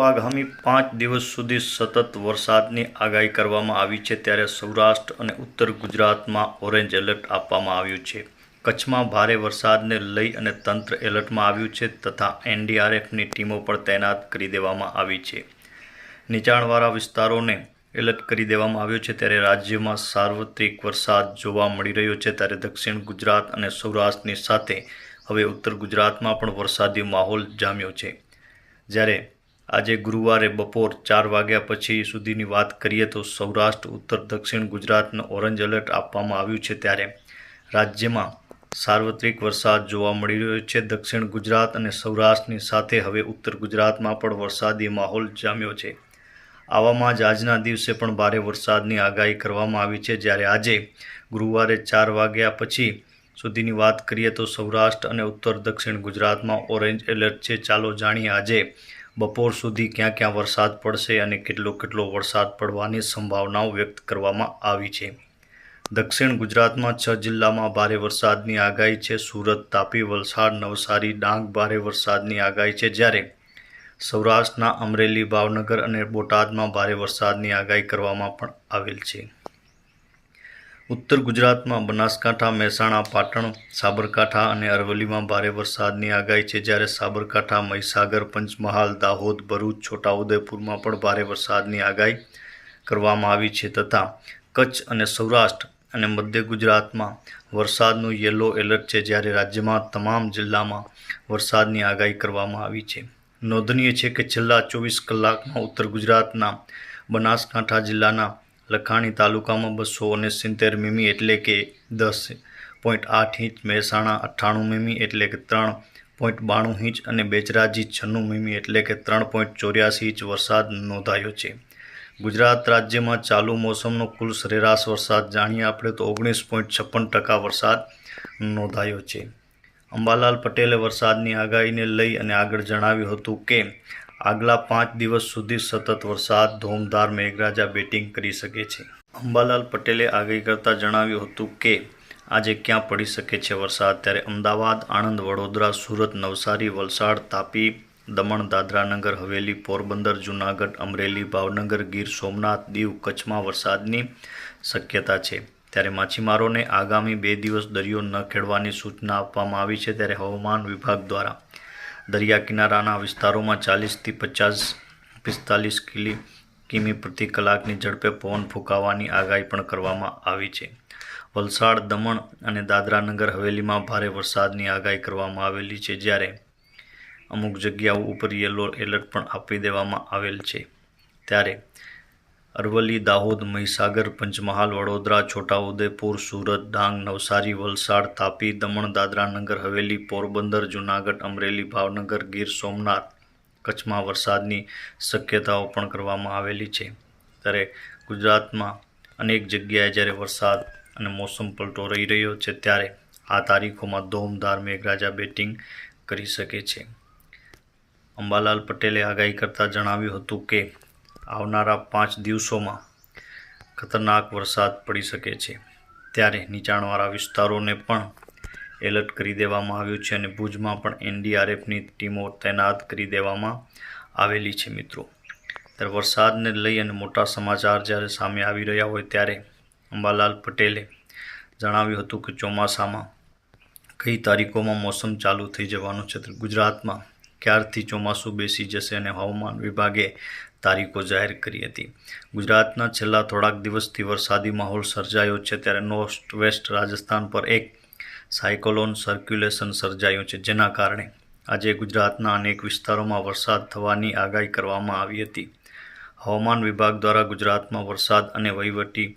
આગામી પાંચ દિવસ સુધી સતત વરસાદની આગાહી કરવામાં આવી છે, ત્યારે સૌરાષ્ટ્ર અને ઉત્તર ગુજરાતમાં ઓરેન્જ એલર્ટ આપવામાં આવ્યું છે. કચ્છમાં ભારે વરસાદને લઈ અને તંત્ર એલર્ટમાં આવ્યું છે તથા એનડીઆરએફની ટીમો પણ તૈનાત કરી દેવામાં આવી છે. નીચાણવાળા વિસ્તારોને એલર્ટ કરી દેવામાં આવ્યો છે, ત્યારે રાજ્યમાં સાર્વત્રિક વરસાદ જોવા મળી રહ્યો છે, ત્યારે દક્ષિણ ગુજરાત અને સૌરાષ્ટ્રની સાથે હવે ઉત્તર ગુજરાતમાં પણ વરસાદી માહોલ જામ્યો છે. જ્યારે આજે ગુરુવારે બપોર ચાર વાગ્યા પછી સુધીની વાત કરીએ તો સૌરાષ્ટ્ર, ઉત્તર, દક્ષિણ ગુજરાતને ઓરેન્જ એલર્ટ આપવામાં આવ્યું છે ત્યારે રાજ્યમાં સાર્વત્રિક વરસાદ જોવા મળી રહ્યો છે. દક્ષિણ ગુજરાત અને સૌરાષ્ટ્રની સાથે હવે ઉત્તર ગુજરાતમાં પણ વરસાદી માહોલ જામ્યો છે. આવામાં જ આજના દિવસે પણ ભારે વરસાદની આગાહી કરવામાં આવી છે. જ્યારે આજે ગુરુવારે ચાર વાગ્યા પછી સુધીની વાત કરીએ તો સૌરાષ્ટ્ર અને ઉત્તર દક્ષિણ ગુજરાતમાં ઓરેન્જ એલર્ટ છે. ચાલો જાણીએ આજે બપોર સુધી ક્યાં ક્યાં વરસાદ પડશે અને કેટલો કેટલો વરસાદ પડવાની સંભાવનાઓ વ્યક્ત કરવામાં આવી છે. દક્ષિણ ગુજરાતમાં છ જિલ્લામાં ભારે વરસાદની આગાહી છે. સુરત તાપી, વલસાડ, નવસારી, ડાંગ ભારે વરસાદની આગાહી છે. જ્યારે સૌરાષ્ટ્રના અમરેલી, ભાવનગર અને બોટાદમાં ભારે વરસાદની આગાહી કરવામાં પણ આવેલ છે. ઉત્તર ગુજરાતમાં બનાસકાંઠા, મહેસાણા, પાટણ, સાબરકાંઠા અને અરવલ્લીમાં ભારે વરસાદની આગાહી છે. જ્યારે સાબરકાંઠા, મહીસાગર, પંચમહાલ, દાહોદ, ભરૂચ, છોટાઉદેપુરમાં પણ ભારે વરસાદની આગાહી કરવામાં આવી છે તથા કચ્છ અને સૌરાષ્ટ્ર અને મધ્ય ગુજરાતમાં વરસાદનું યલો એલર્ટ છે. જ્યારે રાજ્યમાં તમામ જિલ્લામાં વરસાદની આગાહી કરવામાં આવી છે. નોંધનીય છે કે છેલ્લા ચોવીસ કલાકમાં ઉત્તર ગુજરાતના બનાસકાંઠા જિલ્લાના લખાણી તાલુકામાં બસો સિત્તેર મીમી એટલે કે દસ પોઈન્ટ આઠ ઇંચ, મહેસાણા અઠ્ઠાણું મીમી એટલે કે ત્રણ પોઈન્ટ બાણું ઇંચ અને બેચરાજી છન્નું મીમી એટલે કે ત્રણ પોઈન્ટ ચોર્યાસી ઇંચ વરસાદ નોંધાયો છે. ગુજરાત રાજ્યમાં ચાલુ મોસમનો કુલ સરેરાશ વરસાદ જાણીએ આપણે તો ઓગણીસ પોઈન્ટ છપ્પન ટકા વરસાદ નોંધાયો છે. અંબાલાલ પટેલે વરસાદની આગાહીને લઈ અને આગળ જણાવ્યું હતું કે આગલા પાંચ દિવસ સુધી સતત વરસાદ, ધોમધાર મેઘરાજા બેટિંગ કરી શકે છે. અંબાલાલ પટેલે આગાહી કરતાં જણાવ્યું હતું કે, આજે ક્યાં પડી શકે છે વરસાદ? ત્યારે અમદાવાદ, આણંદ, વડોદરા, સુરત, નવસારી, વલસાડ, તાપી, દમણ, દાદરાનગર, હવેલી, પોરબંદર, જૂનાગઢ, અમરેલી, ભાવનગર, ગીર, સોમનાથ, દીવ, કચ્છમાં વરસાદની શક્યતા છે. ત્યારે માછીમારોને આગામી બે દિવસ દરિયો ન ખેડવાની સૂચના આપવામાં આવી છે ત્યારે હવામાન વિભાગ દ્વારા દરિયા કિનારાના વિસ્તારોમાં ચાલીસથી પચાસ, પિસ્તાલીસ કિલી કિમી પ્રતિ કલાકની ઝડપે પવન ફૂંકાવાની આગાહી પણ કરવામાં આવી છે. વલસાડ, દમણ અને દાદરાનગર હવેલીમાં ભારે વરસાદની આગાહી કરવામાં આવેલી છે, જ્યારે અમુક જગ્યાઓ ઉપર યલો એલર્ટ પણ આપી દેવામાં આવેલ છે. ત્યારે અરવલ્લી, દાહોદ, મહીસાગર, પંચમહાલ, વડોદરા, છોટાઉદેપુર, સુરત, ડાંગ, નવસારી, વલસાડ, તાપી, દમણ, દાદરા નગર, હવેલી, પોરબંદર, જૂનાગઢ, અમરેલી, ભાવનગર, ગીર સોમનાથ, કચ્છમાં વરસાદની શક્યતાઓ પણ કરવામાં આવેલી છે. ત્યારે ગુજરાતમાં અનેક જગ્યાએ જ્યારે વરસાદ અને મોસમ પલટો રહી રહ્યો છે, ત્યારે આ તારીખોમાં ધોમધાર મેઘરાજા બેટિંગ કરી શકે છે. અંબાલાલ પટેલે આગાહી કરતાં જણાવ્યું હતું કે આવનારા પાંચ દિવસોમાં ખતરનાક વરસાદ પડી શકે છે. ત્યારે નીચાણવાળા વિસ્તારોને પણ એલર્ટ કરી દેવામાં આવ્યું છે અને ભુજમાં પણ એનડીઆરએફની ટીમો તૈનાત કરી દેવામાં આવેલી છે મિત્રો. ત્યારે વરસાદને લઈ અને મોટા સમાચાર જ્યારે સામે આવી રહ્યા હોય ત્યારે અંબાલાલ પટેલે જણાવ્યું હતું કે ચોમાસામાં કઈ તારીખોમાં મોસમ ચાલુ થઈ જવાનું છે. ગુજરાતમાં ક્યારથી ચોમાસું બેસી જશે અને હવામાન વિભાગે તારીખો જાહેર કરી હતી. ગુજરાતના છેલ્લા થોડાક દિવસથી વરસાદી માહોલ સર્જાયો છે ત્યારે નોર્થ વેસ્ટ રાજસ્થાન પર એક સાયકોલોન સર્ક્યુલેશન સર્જાયું છે, જેના કારણે આજે ગુજરાતના અનેક વિસ્તારોમાં વરસાદ થવાની આગાહી કરવામાં આવી હતી. હવામાન વિભાગ દ્વારા ગુજરાતમાં વરસાદ અને વહીવટી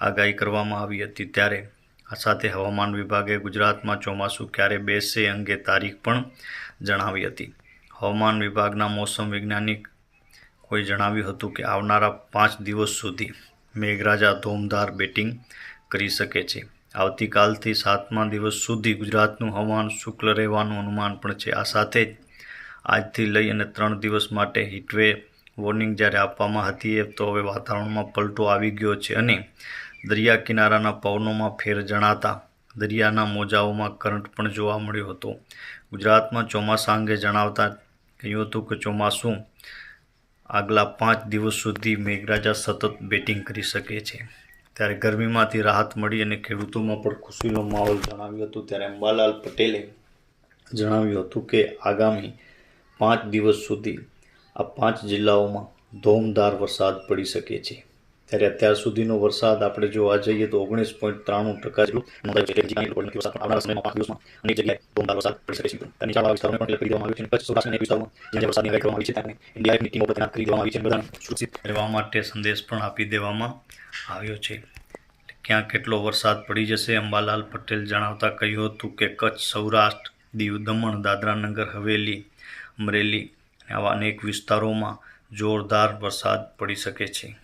આગાહી કરવામાં આવી હતી ત્યારે આ સાથે હવામાન વિભાગે ગુજરાતમાં ચોમાસું ક્યારે બેસે અંગે તારીખ પણ જણાવી હતી. હવામાન વિભાગના મોસમ વૈજ્ઞાનિક કોઈ જણાવ્યું હતું કે આવનારા પાંચ દિવસ સુધી મેઘરાજા ધોમધાર બેટિંગ કરી શકે છે. આવતીકાલથી સાતમા દિવસ સુધી ગુજરાતનું હવામાન શુક્લ રહેવાનું અનુમાન પણ છે. આ સાથે જ આજથી લઈ અને ત્રણ દિવસ માટે હીટવે વોર્નિંગ જ્યારે આપવામાં હતી એ તો હવે વાતાવરણમાં પલટો આવી ગયો છે અને દરિયા કિનારાના પવનોમાં ફેર જણાતા દરિયાના મોજાઓમાં કરંટ પણ જોવા મળ્યો હતો. ગુજરાતમાં ચોમાસા અંગે જણાવતા કહ્યું હતું કે ચોમાસું આગલા પાંચ દિવસ સુધી મેઘરાજા સતત બેટિંગ કરી શકે છે. ત્યારે ગરમીમાંથી રાહત મળી અને ખેડૂતોમાં પણ ખુશીનો માહોલ જણાવ્યો હતો. ત્યારે અંબાલાલ પટેલે જણાવ્યું હતું કે આગામી પાંચ દિવસ સુધી આ પાંચ જિલ્લાઓમાં ધોમધાર વરસાદ પડી શકે છે. ત્યારે અત્યાર સુધીનો વરસાદ આપણે જોવા જઈએ તો ઓગણીસ પોઈન્ટ ત્રાણું ટકા રહેવા માટે સંદેશ પણ આપી દેવામાં આવ્યો છે. ક્યાં કેટલો વરસાદ પડી જશે, અંબાલાલ પટેલ જણાવતા કહ્યું હતું કે કચ્છ, સૌરાષ્ટ્ર, દીવ, દમણ દાદરાનગર હવેલી, અમરેલી આવા અનેક વિસ્તારોમાં જોરદાર વરસાદ પડી શકે છે.